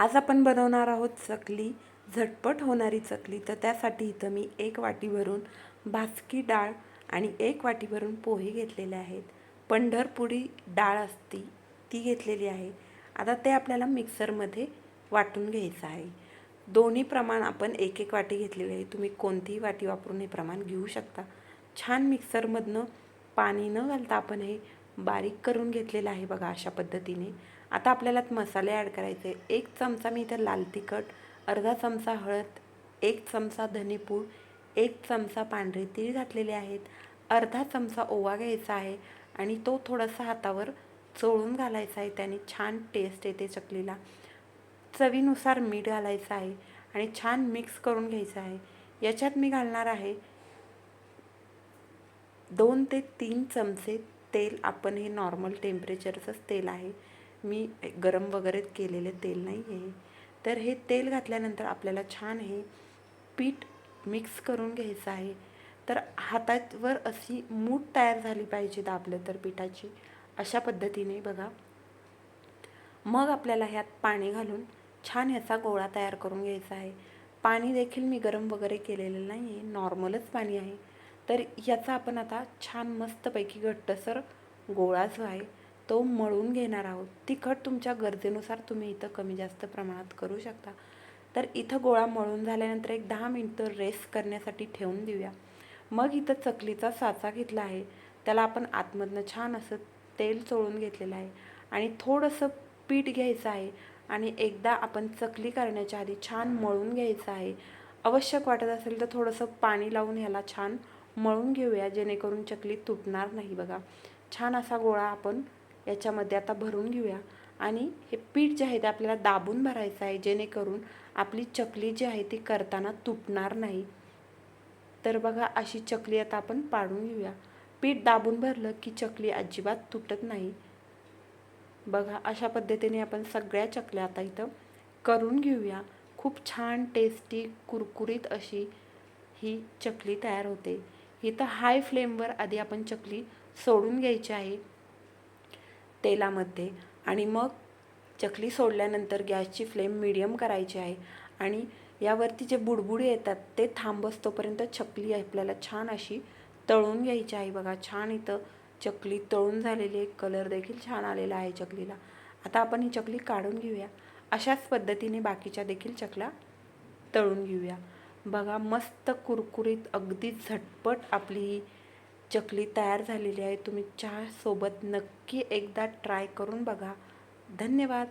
आज आपण बनवणार आहोत चकली झटपट होणारी चकली. तर त्यासाठी इथं मी एक वाटी भरून भासकी डाळ आणि एक वाटी भरून पोहे घेतलेले आहेत. पंढरपुरी डाळ असती ती घेतलेली आहे. आता ते आपल्याला मिक्सरमध्ये वाटून घ्यायचं आहे. दोन्ही प्रमाण आपण एक एक वाटी घेतलेली आहे. तुम्ही कोणतीही वाटी वापरून हे प्रमाण घेऊ शकता. छान मिक्सरमधनं पाणी न घालता आपण हे बारीक करून घेतलेलं आहे बघा अशा पद्धतीने. आता आपल्याला मसाले ॲड करायचे. एक चमचा मी इथं लाल तिखट अर्धा चमचा हळद एक चमचा धनेपूड एक चमचा पांढरे तीळ घातलेले आहेत. अर्धा चमचा ओवा घ्यायचा आहे आणि तो थोडासा हातावर चोळून घालायचा आहे. त्याने छान टेस्ट येते चकलीला. चवीनुसार मीठ घालायचं आहे आणि छान मिक्स करून घ्यायचं आहे. याच्यात मी घालणार आहे दोन ते तीन चमचे तेल. आपण हे नॉर्मल टेम्परेचरचंच तेल आहे. मी गरम वगैरे केलेले तेल नाही आहे तर हे तेल घातल्यानंतर आपल्याला छान हे पीठ मिक्स करून घ्यायचं आहे. तर हातावर अशी मूठ तयार झाली पाहिजे दाबलं तर पिठाची. अशा पद्धतीने बघा. मग आपल्याला ह्यात पाणी घालून छान ह्याचा गोळा तयार करून घ्यायचा आहे. पाणी देखील मी गरम वगैरे केलेलं नाही आहे नॉर्मलच पाणी आहे. तर याचा आपण आता छान मस्तपैकी घट्टसर गोळा जो आहे तो मळून घेणार आहोत. तिखट तुमच्या गरजेनुसार तुम्ही इथं कमी जास्त प्रमाणात करू शकता. तर इथं गोळा मळून झाल्यानंतर एक दहा मिनटं रेस्ट करण्यासाठी ठेवून देऊया. मग इथं चकलीचा साचा घेतला आहे. त्याला आपण आतमधनं छान असं तेल चोळून घेतलेलं आहे. आणि थोडंसं पीठ घ्यायचं आहे. आणि एकदा आपण चकली करण्याच्या आधी छान मळून घ्यायचं आहे. आवश्यक वाटत असेल तर थोडंसं पाणी लावून ह्याला छान मळून घेऊया जेणेकरून चकली तुटणार नाही बघा. छान असा गोळा आपण याच्यामध्ये आता भरून घेऊया. आणि हे पीठ जे आहे ते आपल्याला दाबून भरायचं आहे जेणेकरून आपली चकली जी आहे ती करताना तुटणार नाही. तर बघा अशी चकली आता आपण पाडून घेऊया. पीठ दाबून भरलं की चकली अजिबात तुटत नाही. बघा अशा पद्धतीने आपण सगळ्या चकल्या आता इथं करून घेऊया. खूप छान टेस्टी कुरकुरीत अशी ही चकली तयार होते. इथं हाय फ्लेमवर आधी आपण चकली सोडून घ्यायची आहे. तेलामध्ये आणि मग चकली सोडल्यानंतर गॅसची फ्लेम मिडियम करायची आहे आणि यावरती जे बुडबुडे येतात ते थांबस तोपर्यंत चकली आपल्याला छान अशी तळून घ्यायची आहे. बघा छान इथं चकली तळून झालेली आहे. कलर देखील छान आलेला आहे चकलीला. आता आपण ही चकली काढून घेऊया. अशाच पद्धतीने बाकीच्या देखील चकल्या तळून घेऊया. बघा मस्त कुरकुरीत अगदी झटपट आपली ही चकली तयार झालेली आहे. तुम्ही चहासोबत नक्की एकदा ट्राय करून बघा. धन्यवाद.